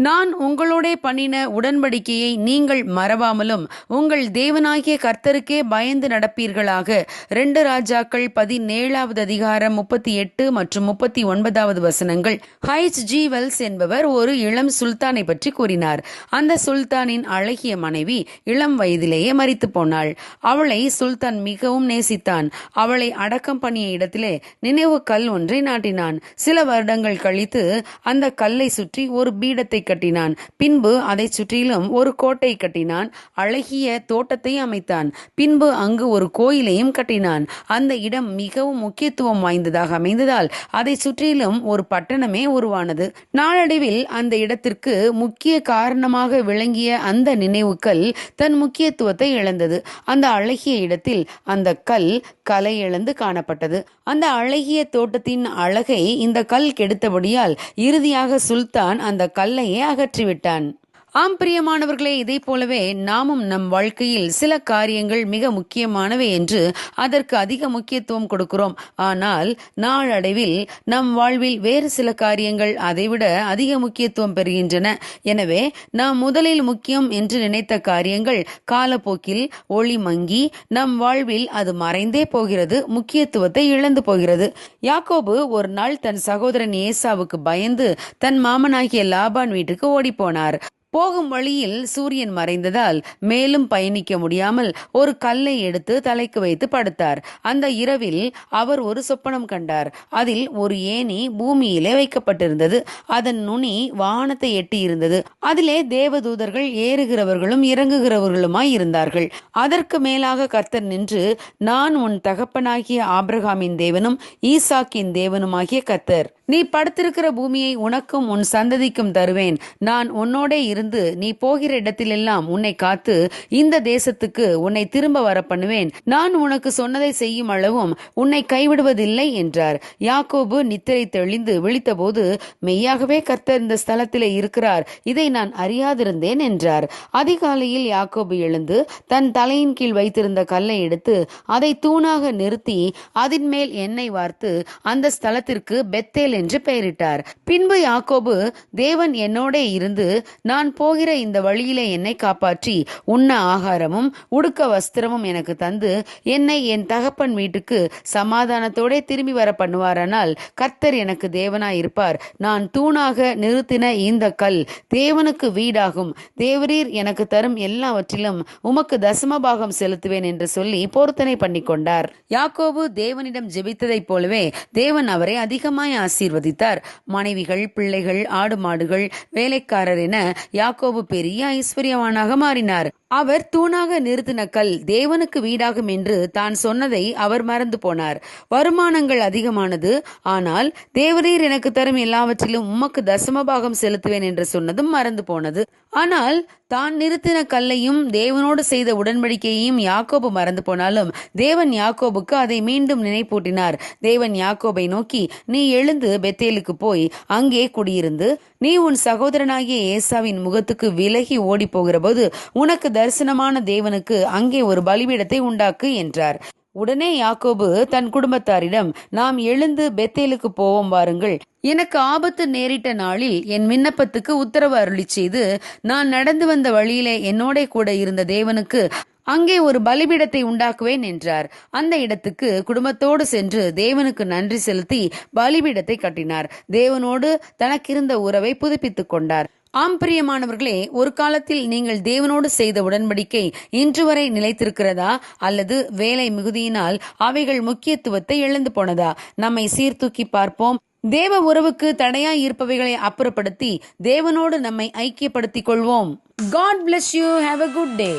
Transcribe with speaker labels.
Speaker 1: நான் உங்களோட பண்ணின உடன்படிக்கையை நீங்கள் மறவாமலும் உங்கள் தேவனாகிய கர்த்தருக்கே பயந்து நடப்பீர்களாக. ரெண்டு ராஜாக்கள் பதினேழாவது அதிகாரம் முப்பத்தி எட்டு மற்றும் முப்பத்தி ஒன்பதாவது வசனங்கள். ஹைச் ஜி வெல்ஸ் என்பவர் ஒரு இளம் சுல்தானை பற்றி கூறினார். அந்த சுல்தானின் அழகிய மனைவி இளம் வயதிலேயே மறித்து போனாள். அவளை சுல்தான் மிகவும் நேசித்தான். அவளை அடக்கம் பண்ணிய இடத்திலே நினைவு கல் ஒன்றை நாட்டினான். சில வருடங்கள் கழித்து அந்த கல்லை சுற்றி ஒரு பீடத்தை கட்டினான். பின்பு அதை சுற்றிலும் ஒரு கோட்டை கட்டினான். அழகிய தோட்டத்தை அமைத்தான். பின்பு அங்கு ஒரு கோயிலையும் கட்டினான். அந்த இடம் மிகவும் முக்கியத்துவம் வாய்ந்ததாக அமைந்ததால் அதை சுற்றிலும் ஒரு பட்டணமே உருவானது. நாளடைவில் அந்த இடத்திற்கு முக்கிய காரணமாக விளங்கிய அந்த நினைவுக்கல் தன் முக்கியத்துவத்தை இழந்தது. அந்த அழகிய இடத்தில் அந்த கல் கலை இழந்து காணப்பட்டது. அந்த அழகிய தோட்டத்தின் அழகை இந்த கல் கெடுத்தபடியால் இறுதியாக சுல்தான் அந்த கல்லையே அகற்றிவிட்டான். ஆம் பிரியமானவர்களே இதை போலவே நாமும் நம் வாழ்க்கையில் சில காரியங்கள் மிக முக்கியமானவை என்று அதற்கு அதிக முக்கியத்துவம் கொடுக்கிறோம். ஆனால் நாளடைவில் நம் வாழ்வில் வேறு சில காரியங்கள் அதைவிட அதிக முக்கியத்துவம் பெறுகின்றன. எனவே நாம் முதலில் முக்கியம் என்று நினைத்த காரியங்கள் காலப்போக்கில் ஒளி மங்கி நம் வாழ்வில் அது மறைந்தே போகிறது முக்கியத்துவத்தை இழந்து போகிறது. யாக்கோபு ஒரு நாள் தன் சகோதரன் ஏசாவுக்கு பயந்து தன் மாமனாகிய லாபான் வீட்டுக்கு ஓடிப்போனார். போகும் வழியில் சூரியன் மறைந்ததால் மேலும் பயணிக்க முடியாமல் ஒரு கல்லை எடுத்து தலைக்கு வைத்து படுத்தார். அந்த இரவில் அவர் ஒரு சொப்பனம் கண்டார். அதில் ஒரு ஏணி பூமியிலே வைக்கப்பட்டிருந்தது. அதன் நுனி வானத்தை எட்டி இருந்தது அதிலே தேவதூதர்கள் ஏறுகிறவர்களும் இறங்குகிறவர்களுமாய் இருந்தார்கள். அதற்கு மேலாக கர்த்தர் நின்று நான் உன் தகப்பனாகிய ஆபிரகாமின் தேவனும் ஈசாக்கின் தேவனுமாகிய கர்த்தர். நீ படுத்திருக்கிற பூமியை உனக்கும் உன் சந்ததிக்கும் தருவேன். நான் உன்னோடே இருந்து நீ போகிற இடத்திலெல்லாம் உன்னை காத்து இந்த தேசத்துக்கு உன்னை திரும்ப வர பண்ணுவேன் நான் உனக்கு சொன்னதை செய்யும் அளவும் உன்னை கைவிடுவதில்லை என்றார். யாக்கோபு நித்திரை தெளிந்து விழித்தபோது மெய்யாகவே கர்த்தர் இந்த ஸ்தலத்திலே இருக்கிறார். இதை நான் அறியாதிருந்தேன் என்றார். அதிகாலையில் யாக்கோபு எழுந்து தன் தலையின் கீழ் வைத்திருந்த கல்லை எடுத்து அதை தூணாக நிறுத்தி அதன் மேல் எண்ணெய் வார்த்து அந்த ஸ்தலத்திற்கு பெத்தேல் என்று பெயரிட்டார். பின்பு யாக்கோபு தேவன் என்னோடே இருந்து நான் போகிற இந்த வழியிலே என்னை காப்பாற்றி உண்ண ஆகாரமும் உடுக்க வஸ்திரமும் எனக்கு தந்து என்னை என் தகப்பன் வீட்டுக்கு சமாதானத்தோடே திரும்பி வர பண்ணுவாரானால் கர்த்தர் எனக்கு தேவனாய் இருப்பார் நான் தூணாக நிறுத்தின இந்த கல் தேவனுக்கு வீடாகும். தேவரீர் எனக்கு தரும் எல்லாவற்றிலும் உமக்கு தசமபாகம் செலுத்துவேன் என்று சொல்லி பொருத்தனை பண்ணி கொண்டார் யாக்கோபு தேவனிடம் ஜெபித்ததைப் போலவே தேவன் அவரை அதிகமாய் ஆசீர்வதித்தார். மனைவிகள் பிள்ளைகள் ஆடு மாடுகள் வேலைக்காரர் என யாக்கோபு பெரிய ஐஸ்வர்யவானாக மாறினார். அவர் தூணாக நிறுத்தின கல் தேவனுக்கு வீடாகும் என்று தான் சொன்னதை அவர் மறந்து போனார். வருமானங்கள் அதிகமானது. ஆனால் தேவரீர் எனக்கு தரும் எல்லாவற்றிலும் உமக்கு தசமபாகம் செலுத்துவேன் என்று சொன்னதும் மறந்து போனது. ஆனால் தான் நிறுத்தின கல்லையும் தேவனோடு செய்த உடன்படிக்கையையும் யாக்கோபு மறந்து போனாலும் தேவன் யாக்கோபுக்கு அதை மீண்டும் நினைப்பூட்டினார். தேவன் யாக்கோபை நோக்கி நீ எழுந்து பெத்தேலுக்கு போய் அங்கே குடியிருந்து நீ உன் சகோதரனாகிய ஏசாவின் முகத்துக்கு விலகி ஓடி போகிறபோது உனக்கு தரிசனமான தேவனுக்கு அங்கே ஒரு பலிபீடத்தை உண்டாக்கு என்றார். உடனே யாக்கோபு தன் குடும்பத்தாரிடம் நாம் எழுந்து பெத்தேலுக்கு போவோம் வாருங்கள். எனக்கு ஆபத்து நேரிட்ட நாளில் என் விண்ணப்பத்துக்கு உத்தரவு அருளி செய்து நான் நடந்து வந்த வழியிலே என்னோட கூட இருந்த தேவனுக்கு அங்கே ஒரு பலிபீடத்தை உண்டாக்குவேன் என்றார். அந்த இடத்துக்கு குடும்பத்தோடு சென்று தேவனுக்கு நன்றி செலுத்தி பலிபீடத்தை கட்டினார். தேவனோடு தனக்கிருந்த உறவை புதுப்பித்துக் கொண்டார். ஆம் பிரியமானவர்களே ஒரு காலத்தில் நீங்கள் தேவனோடு செய்த உடன்படிக்கை இன்று வரை நிலைத்திருக்கிறதா? அல்லது வேலை மிகுதியினால் அவைகள் முக்கியத்துவத்தை இழந்து போனதா? நம்மை சீர்தூக்கி பார்ப்போம். தேவ உறவுக்கு தடையாய் இருப்பவைகளை அப்புறப்படுத்தி தேவனோடு நம்மை ஐக்கியப்படுத்திக் கொள்வோம். God bless you have a good day